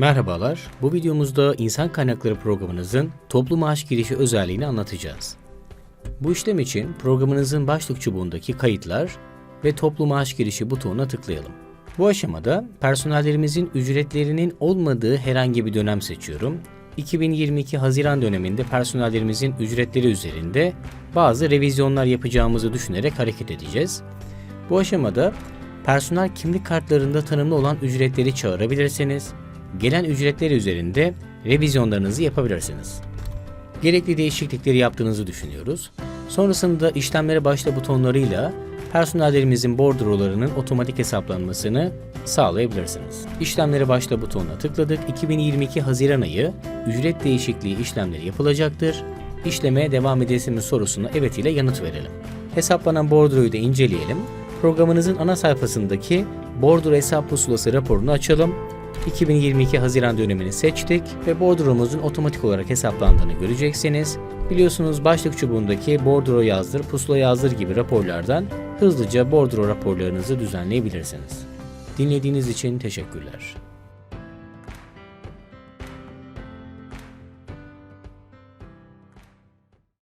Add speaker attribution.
Speaker 1: Merhabalar, bu videomuzda insan kaynakları programınızın toplu maaş girişi özelliğini anlatacağız. Bu işlem için programınızın başlık çubuğundaki kayıtlar ve toplu maaş girişi butonuna tıklayalım. Bu aşamada personellerimizin ücretlerinin olmadığı herhangi bir dönem seçiyorum. 2022 Haziran döneminde personellerimizin ücretleri üzerinde bazı revizyonlar yapacağımızı düşünerek hareket edeceğiz. Bu aşamada personel kimlik kartlarında tanımlı olan ücretleri çağırabilirsiniz. Gelen ücretler üzerinde revizyonlarınızı yapabilirsiniz. Gerekli değişiklikleri yaptığınızı düşünüyoruz. Sonrasında işlemlere başla butonlarıyla personellerimizin bordrolarının otomatik hesaplanmasını sağlayabilirsiniz. İşlemlere başla butonuna tıkladık. 2022 Haziran ayı ücret değişikliği işlemleri yapılacaktır. İşlemeye devam edesin mi sorusuna evet ile yanıt verelim. Hesaplanan bordroyu da inceleyelim. Programınızın ana sayfasındaki bordro hesap pusulası raporunu açalım. 2022 Haziran dönemini seçtik ve bordromuzun otomatik olarak hesaplandığını göreceksiniz. Biliyorsunuz başlık çubuğundaki bordro yazdır, pusula yazdır gibi raporlardan hızlıca bordro raporlarınızı düzenleyebilirsiniz. Dinlediğiniz için teşekkürler.